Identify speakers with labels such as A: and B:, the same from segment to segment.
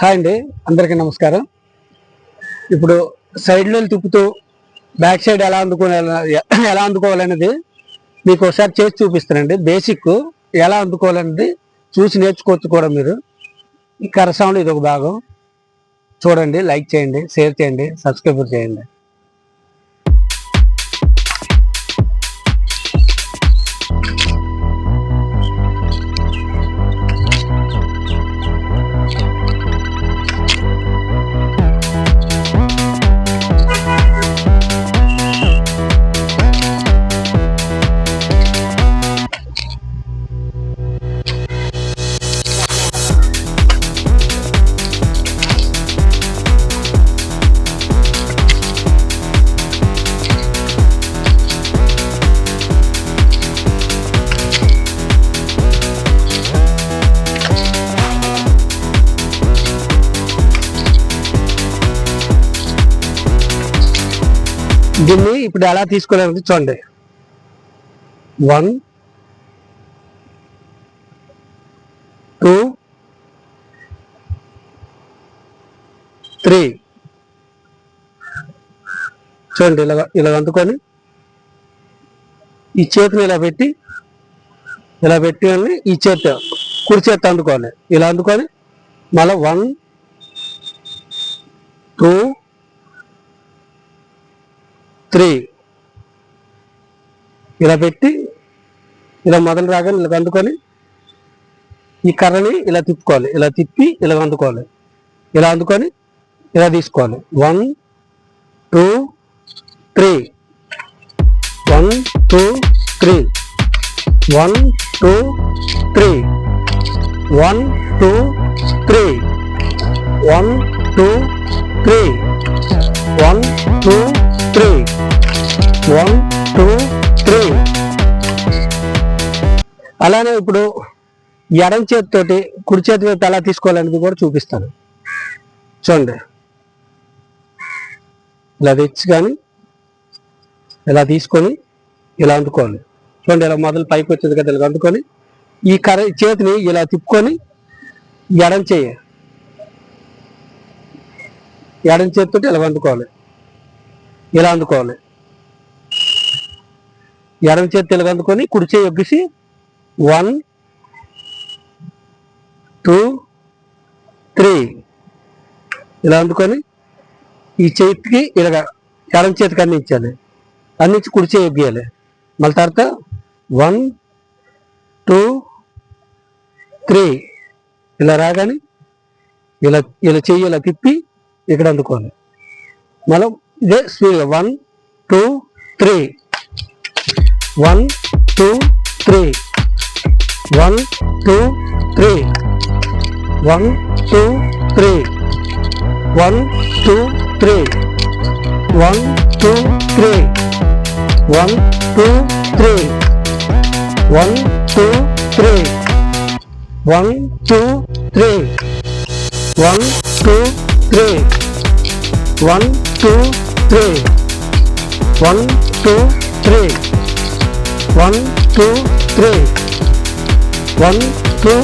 A: Hi అండి అందరికీ నమస్కారం. ఇప్పుడు సైడ్లో తిప్పుతూ బ్యాక్ సైడ్ ఎలా అందుకోవాలి ఎలా అందుకోవాలనేది మీకు ఒకసారి చేసి చూపిస్తానండి. బేసిక్ ఎలా అందుకోవాలనేది చూసి నేర్చుకోవచ్చు కూడా మీరు. ఈ కర్ర సౌండ్ ఇది ఒక భాగం. చూడండి లైక్ చేయండి షేర్ చేయండి సబ్స్క్రైబర్ చేయండి. దీన్ని ఇప్పుడు ఎలా తీసుకోవాలంటే చూడండి. వన్ టూ త్రీ చూడండి ఇలా ఇలా అందుకొని ఈ చేతిని ఇలా పెట్టి ఇలా పెట్టి ఈ చేతి కుడి చేతి అందుకోవాలి ఇలా అందుకొని మళ్ళీ వన్ టూ త్రీ. ఇలా పెట్టి ఇలా మొదలు రాగానే ఇలా అందుకొని ఈ కర్రని ఇలా తిప్పుకోవాలి. ఇలా తిప్పి ఇలా అందుకోవాలి. ఇలా అందుకొని ఇలా తీసుకోవాలి. One two three. One two three. One two three. One two three. One two one two three అలానే ఇప్పుడు ఎడం చేతితోటి కుడి చేతి వైపు ఎలా తీసుకోవాలనేది కూడా చూపిస్తాను. చూడండి. ఇలా తెచ్చి కానీ ఇలా తీసుకొని ఇలా అందుకోవాలి చూడండి ఇలా మొదలు పైకి వచ్చింది కదా ఇలా అందుకొని ఈ కర చేతిని ఇలా తిప్పుకొని ఎడం చేయ. ఎడం చేతితోటి ఇలా అందుకోవాలి ఇలా అందుకోవాలి ఎడమ చేతి ఇలా అందుకొని కుడి చేయి ఎగ్గేసి వన్ టూ త్రీ. ఇలా అందుకొని ఈ చేతికి ఇలాగ ఎడమ చేతికి అందించాలి అందించి కుడి చేయి ఎగ్గేయాలి మళ్ళీ తర్వాత వన్ టూ త్రీ. ఇలా రాగానే ఇలా ఇలా చెయ్యి ఇలా తిప్పి ఇక్కడ అందుకోవాలి. మళ్ళీ ఇదే స్పీడ్గా one two three. One two three one two three one two three one two three one two three one two three one two three one two three one two three one two three one two three one two three one two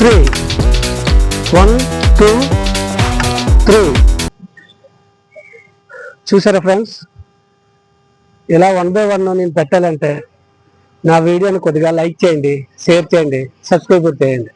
A: three one two three చూసారా friends? ఇలా one by one నేను పెట్టాలంటే నా వీడియోని కొద్దిగా like చేయండి share చేయండి subscribe చేయండి.